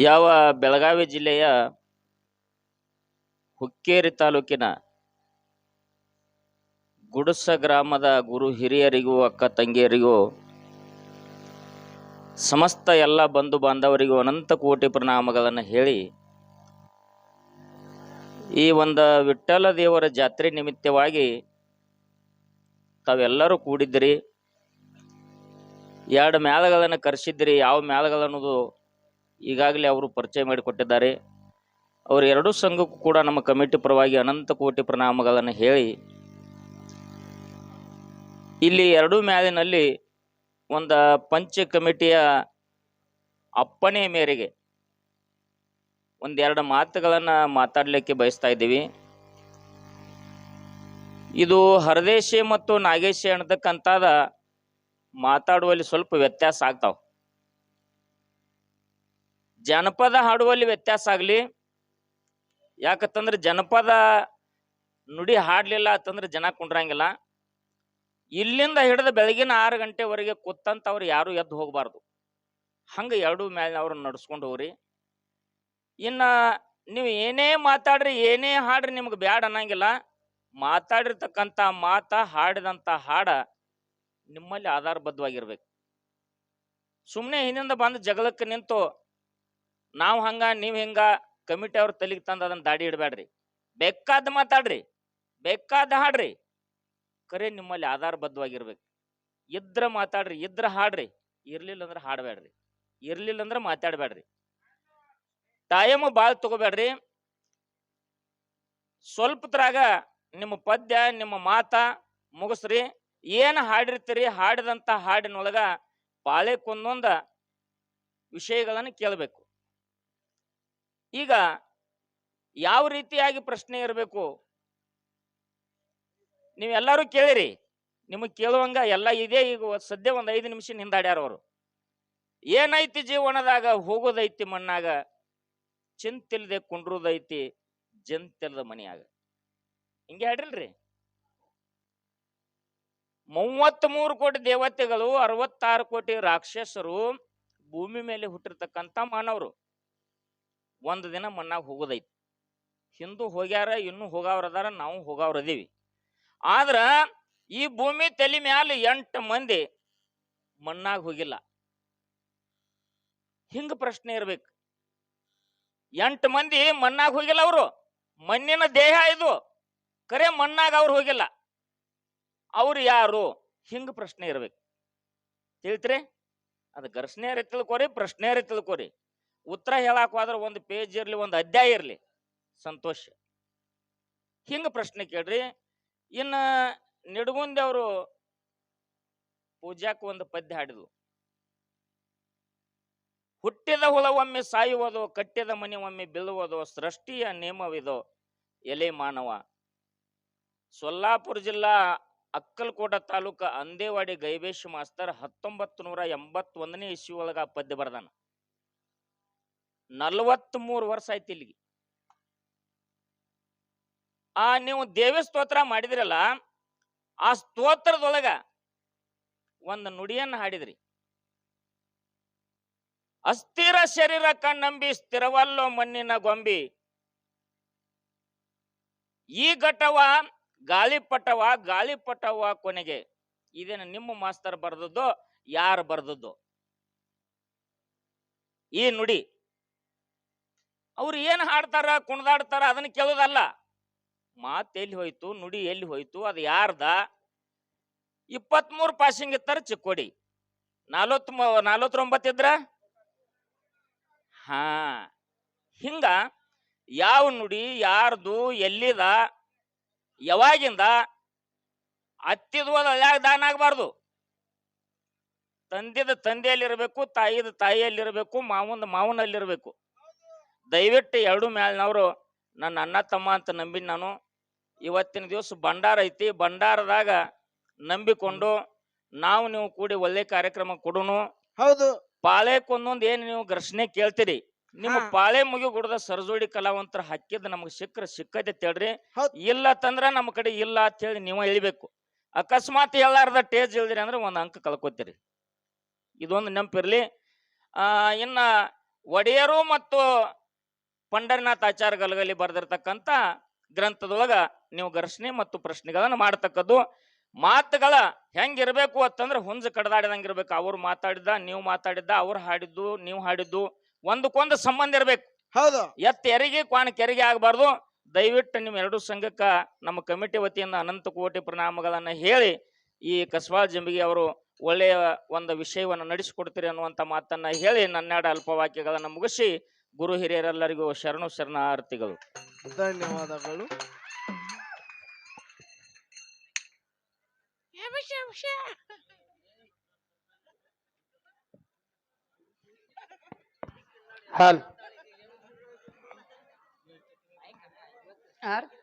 ಯಾವ ಬೆಳಗಾವಿ ಜಿಲ್ಲೆಯ ಹುಕ್ಕೇರಿ ತಾಲೂಕಿನ ಗುಡಸ ಗ್ರಾಮದ ಗುರು ಹಿರಿಯರಿಗೂ, ಅಕ್ಕ ತಂಗಿಯರಿಗೂ, ಸಮಸ್ತ ಎಲ್ಲ ಬಂಧು ಬಾಂಧವರಿಗೂ ಅನಂತ ಕೋಟಿ ಪ್ರಣಾಮಗಳನ್ನು ಹೇಳಿ, ಈ ಒಂದು ವಿಠ್ಠಲ ದೇವರ ಜಾತ್ರೆ ನಿಮಿತ್ತವಾಗಿ ತಾವೆಲ್ಲರೂ ಕೂಡಿದ್ರಿ ಎರಡು ಮೇಳಗಳನ್ನು ಕರೆಸಿದ್ರಿ ಯಾವ ಮೇಳಗಳನ್ನೋದು ಈಗಾಗಲೇ ಅವರು ಪರಿಚಯ ಮಾಡಿಕೊಟ್ಟಿದ್ದಾರೆ. ಅವರು ಎರಡೂ ಸಂಘಕ್ಕೂ ಕೂಡ ನಮ್ಮ ಕಮಿಟಿ ಪರವಾಗಿ ಅನಂತ ಕೋಟಿ ಪ್ರಣಾಮಗಳನ್ನು ಹೇಳಿ, ಇಲ್ಲಿ ಎರಡೂ ಮ್ಯಾಲಿನಲ್ಲಿ ಒಂದು ಪಂಚ ಕಮಿಟಿಯ ಅಪ್ಪಣೆ ಮೇರೆಗೆ ಒಂದೆರಡು ಮಾತುಗಳನ್ನು ಮಾತಾಡಲಿಕ್ಕೆ ಬಯಸ್ತಾ ಇದ್ದೀವಿ. ಇದು ಹರದೇಶಿ ಮತ್ತು ನಾಗೇಶಿ ಅನ್ನತಕ್ಕಂಥದ ಮಾತಾಡುವಲ್ಲಿ ಸ್ವಲ್ಪ ವ್ಯತ್ಯಾಸ ಆಗ್ತಾವ. ಜನಪದ ಹಾಡುವಲ್ಲಿ ವ್ಯತ್ಯಾಸ ಆಗಲಿ ಯಾಕತ್ತಂದ್ರೆ ಜನಪದ ನುಡಿ ಹಾಡಲಿಲ್ಲ ಅಂತಂದ್ರೆ ಜನ ಕುಂಡ್ರಂಗಿಲ್ಲ. ಇಲ್ಲಿಂದ ಹಿಡಿದು ಬೆಳಗಿನ ಆರು ಗಂಟೆವರೆಗೆ ಕೂತಂತವ್ರು ಯಾರು ಎದ್ದು ಹೋಗಬಾರ್ದು. ಹಂಗೆ ಎರಡು ಮೇಲೆ ಅವ್ರನ್ನ ನಡ್ಸ್ಕೊಂಡು ಹೋಗ್ರಿ. ಇನ್ನು ನೀವು ಏನೇ ಮಾತಾಡ್ರಿ, ಏನೇ ಹಾಡ್ರಿ ನಿಮ್ಗೆ ಬ್ಯಾಡ ಅನ್ನಂಗಿಲ್ಲ. ಮಾತಾಡಿರ್ತಕ್ಕಂಥ ಮಾತ, ಹಾಡಿದಂಥ ಹಾಡ ನಿಮ್ಮಲ್ಲಿ ಆಧಾರಬದ್ಧವಾಗಿರ್ಬೇಕು. ಸುಮ್ಮನೆ ಹಿಂದಿಂದ ಬಂದು ಜಗಳಕ್ಕೆ ನಿಂತು ನಾವು ಹಂಗ, ನೀವು ಹಿಂಗ ಕಮಿಟಿ ಅವ್ರ ತಲೆಗೆ ತಂದು ಅದನ್ನ ದಾಡಿ ಇಡಬೇಡ್ರಿ ಬೇಕಾದ ಮಾತಾಡ್ರಿ. ಬೇಕಾದ ಹಾಡ್ರಿ. ಕರೆ ನಿಮ್ಮಲ್ಲಿ ಆಧಾರ ಬದ್ಧವಾಗಿರ್ಬೇಕು ಇದ್ರ ಮಾತಾಡ್ರಿ, ಇದ್ರ ಹಾಡ್ರಿ. ಇರ್ಲಿಲ್ಲ ಅಂದ್ರೆ ಹಾಡಬೇಡ್ರಿ ಇರ್ಲಿಲ್ಲ ಅಂದ್ರೆ ಮಾತಾಡಬೇಡ್ರಿ ಟೈಮ್ ಭಾಳ ತಗೋಬೇಡ್ರಿ ಸ್ವಲ್ಪದ್ರಾಗ ನಿಮ್ಮ ಪದ್ಯ, ನಿಮ್ಮ ಮಾತ ಮುಗಿಸ್ರಿ. ಏನು ಹಾಡಿರ್ತೀರಿ ಹಾಡಿದಂಥ ಹಾಡಿನೊಳಗ ಪಾಳೆಕೊಂದೊಂದ ವಿಷಯಗಳನ್ನು ಕೇಳಬೇಕು. ಈಗ ಯಾವ ರೀತಿಯಾಗಿ ಪ್ರಶ್ನೆ ಇರಬೇಕು? ನೀವೆಲ್ಲರೂ ಕೇಳಿರಿ. ನಿಮಗೆ ಕೇಳುವಂಗ ಎಲ್ಲ ಇದೆ ಈಗ ಸದ್ಯ ಒಂದು ಐದು ನಿಮಿಷ ಹಿಂದಾಡ್ಯಾರ ಅವರು. ಏನೈತಿ ಜೀವನದಾಗ ಹೋಗೋದೈತಿ ಮಣ್ಣಾಗ? ಚಿಂತಿಲ್ದೆ ಕುಂಡ್ರದೈತಿ ಜಂತಿಲ್ದ ಮನೆಯಾಗ. ಹಿಂಗೆ ಹಾಡ್ರಿಲ್ರಿ ಮೂವತ್ತ್ ಮೂರು ಕೋಟಿ ದೇವತೆಗಳು, ಅರವತ್ತಾರು ಕೋಟಿ ರಾಕ್ಷಸರು ಭೂಮಿ ಮೇಲೆ ಹುಟ್ಟಿರ್ತಕ್ಕಂಥ ಮಾನವರು. ಒಂದು ದಿನ ಮಣ್ಣಾಗ ಹೋಗೋದೈತಿ. ಹಿಂದೂ ಹೋಗ್ಯಾರ, ಇನ್ನೂ ಹೋಗಾವ್ರ ಅದಾರ, ನಾವು ಹೋಗಾವ್ರ ಅದೀವಿ. ಆದ್ರ ಈ ಭೂಮಿ ತಲೆ ಮ್ಯಾಲ ಎಂಟು ಮಂದಿ ಮಣ್ಣಾಗ ಹೋಗಿಲ್ಲ. ಹಿಂಗ ಪ್ರಶ್ನೆ ಇರ್ಬೇಕು. ಎಂಟು ಮಂದಿ ಮಣ್ಣಾಗ ಹೋಗಿಲ್ಲ ಅವರು. ಮಣ್ಣಿನ ದೇಹ ಇದು. ಕರೆ ಮಣ್ಣಾಗ ಅವ್ರು ಹೋಗಿಲ್ಲ. ಅವ್ರು ಯಾರು? ಹಿಂಗ ಪ್ರಶ್ನೆ ಇರ್ಬೇಕು. ತಿಳಿತ್ರಿ? ಅದು ಘರ್ಷಣೆಯರೇ ತಿಳ್ಕೊರಿ ಪ್ರಶ್ನೆಯರೇ ತಿಳ್ಕೊರಿ. ಉತ್ತರ ಹೇಳಕ್ ಹೋದ್ರೆ ಒಂದು ಪೇಜ್ ಇರ್ಲಿ, ಒಂದು ಅಧ್ಯಾಯ ಇರ್ಲಿ. ಸಂತೋಷ. ಹಿಂಗ ಪ್ರಶ್ನೆ ಕೇಳ್ರಿ. ಇನ್ನ ನಿಡಗುಂದಿ ಅವರು ಪೂಜಾಕ್ ಒಂದು ಪದ್ಯ ಹಾಡಿದ್ವು ಹುಟ್ಟಿದ ಹುಳ ಒಮ್ಮೆ ಸಾಯುವುದೋ, ಕಟ್ಟಿದ ಮನೆ ಒಮ್ಮೆ ಬೀಳುವುದೋ, ಸೃಷ್ಟಿಯ ನೇಮವಿದೋ, ಎಲೆ ಮಾನವ. ಸೊಲ್ಲಾಪುರ ಜಿಲ್ಲಾ ಅಕ್ಕಲ್ಕೋಟ ತಾಲೂಕ ಅಂದೇವಾಡಿ ಗೈಬೇಶ್ ಮಾಸ್ತರ್ ಹತ್ತೊಂಬತ್ತು ನೂರ ಎಂಬತ್ತೊಂದನೇ ಇಸ್ವಿ ಒಳಗ ಪದ್ಯ ಬರ್ದಾನ. ನಲವತ್ತ್ ಮೂರು ವರ್ಷ ಆಯ್ತು ಇಲ್ಲಿಗೆ. ಆ, ನೀವು ದೇವಿ ಸ್ತೋತ್ರ ಮಾಡಿದ್ರಲ್ಲ, ಆ ಸ್ತೋತ್ರದೊಳಗ ಒಂದು ನುಡಿಯನ್ನ ಹಾಡಿದ್ರಿ. ಅಸ್ಥಿರ ಶರೀರ ಕಣ್ಣಂಬಿ ಸ್ಥಿರವಲ್ಲೋ ಮಣ್ಣಿನ ಗೊಂಬಿ. ಈ ಘಟವ ಗಾಳಿಪಟವ ಗಾಳಿಪಟವ ಕೊನೆಗೆ. ಇದೇನು ನಿಮ್ಮ ಮಾಸ್ತರ್ ಬರೆದದ್ದು, ಯಾರು ಬರೆದದ್ದು. ಈ ನುಡಿ. ಅವ್ರು ಏನು ಹಾಡ್ತಾರ, ಕುಣ್ದಾಡ್ತಾರ ಅದನ್ನ ಕೇಳೋದಲ್ಲ. ಮಾತು ಎಲ್ಲಿ ಹೋಯ್ತು, ನುಡಿ ಎಲ್ಲಿ ಹೋಯ್ತು, ಅದು ಯಾರ್ದ? ಇಪ್ಪತ್ಮೂರು ಪಾಸಿಂಗ್ ಇತ್ತಾರ ಚಿಕ್ಕೋಡಿ. ನಲವತ್ ನಲವತ್ತೊಂಬತ್ತು ಇದ್ರ? ಹಾ. ಹಿಂಗ ಯಾವ ನುಡಿ, ಯಾರ್ದು, ಎಲ್ಲಿದ? ಯಾವಾಗಿಂದ? ಅತ್ತಿದ್ವು ಯಾಕೆ ದಾನ ಆಗಬಾರ್ದು. ತಂದಿದ ತಂದೆಯಲ್ಲಿರಬೇಕು, ತಾಯಿದ ತಾಯಿಯಲ್ಲಿರಬೇಕು, ಮಾವನ ಮಾವನಲ್ಲಿರಬೇಕು. ದಯವಿಟ್ಟು ಎರಡು ಮ್ಯಾಲಿನವರು ನನ್ನ ಅಣ್ಣ ತಮ್ಮ ಅಂತ ನಂಬಿನ ನಾನು. ಇವತ್ತಿನ ದಿವಸ ಭಂಡಾರ ಐತಿ. ಭಂಡಾರದಾಗ ನಂಬಿಕೊಂಡು ನಾವು ನೀವು ಕೂಡಿ ಒಳ್ಳೆ ಕಾರ್ಯಕ್ರಮ ಕೊಡೋನು. ಹೌದು. ಪಾಳೆಕ್ಕೊಂದೊಂದು ಏನು ನೀವು ಘರ್ಷಣೆ ಕೇಳ್ತೀರಿ? ನಿಮ್ಮ ಪಾಳೆ ಮುಗಿ ಗುಡದ ಸರಜೋಡಿ ಕಲಾವಂತರ ಹಾಕಿದ್ ನಮ್ಗೆ ಸಿಕ್ಕರೆ ಸಿಕ್ಕದೆ ತೇಳ್ರಿ ಇಲ್ಲ ತಂದ್ರೆ ನಮ್ಮ ಕಡೆ ಇಲ್ಲ ಅಂತ ಹೇಳಿ ನೀವು ಹೇಳ್ಬೇಕು. ಅಕಸ್ಮಾತ್ ಎಲ್ಲಾರ್ದ ಟೇಜ್ ಇಲ್ದಿರಿ ಅಂದ್ರೆ ಒಂದು ಅಂಕ ಕಳ್ಕೊತೀರಿ. ಇದೊಂದು ನೆನಪಿರ್ಲಿ. ಆ ಇನ್ನ ಒಡೆಯರು ಮತ್ತು ಪಂಡರಿನಾಥ್ ಆಚಾರ ಗಲಗಲಿ ಬರೆದಿರ್ತಕ್ಕಂಥ ಗ್ರಂಥದೊಳಗ ನೀವು ಘರ್ಷಣೆ ಮತ್ತು ಪ್ರಶ್ನೆಗಳನ್ನ ಮಾಡ್ತಕ್ಕದ್ದು. ಮಾತುಗಳ ಹೆಂಗಿರ್ಬೇಕು ಅಂತಂದ್ರೆ ಹುಂಜ ಕಡದಾಡಿದಂಗೆ ಇರ್ಬೇಕು ಅವ್ರು ಮಾತಾಡಿದ್ದ ನೀವು ಮಾತಾಡಿದ್ದ ಅವ್ರು ಹಾಡಿದ್ದು ನೀವು ಹಾಡಿದ್ದು ಒಂದಕ್ಕೊಂದು ಸಂಬಂಧ ಇರ್ಬೇಕು. ಹೌದು. ಎತ್ತ ಎರಿಗೆ ಕ್ವಾನ್ ಕೆರಿಗೆ ಆಗಬಾರ್ದು. ದಯವಿಟ್ಟು ನಿಮ್ಮ ಎರಡು ಸಂಘಕ್ಕ ನಮ್ಮ ಕಮಿಟಿ ವತಿಯಿಂದ ಅನಂತ ಕೋಟಿ ಪ್ರಣಾಮಗಳನ್ನ ಹೇಳಿ ಈ ಕಸ್ಬಾ ಜಂಬಿಗೆ ಅವರು ಒಳ್ಳೆಯ ಒಂದು ವಿಷಯವನ್ನು ನಡೆಸಿಕೊಡ್ತೀರಿ ಅನ್ನುವಂಥ ಮಾತನ್ನ ಹೇಳಿ ನನ್ನೆರಡು ಅಲ್ಪವಾಕ್ಯಗಳನ್ನು ಮುಗಿಸಿ ಗುರು ಹಿರಿಯರೆಲ್ಲರಿಗೂ ಶರಣು ಶರಣಾರ್ಥಿಗಳು. ಧನ್ಯವಾದಗಳು. ಹಾಲ್.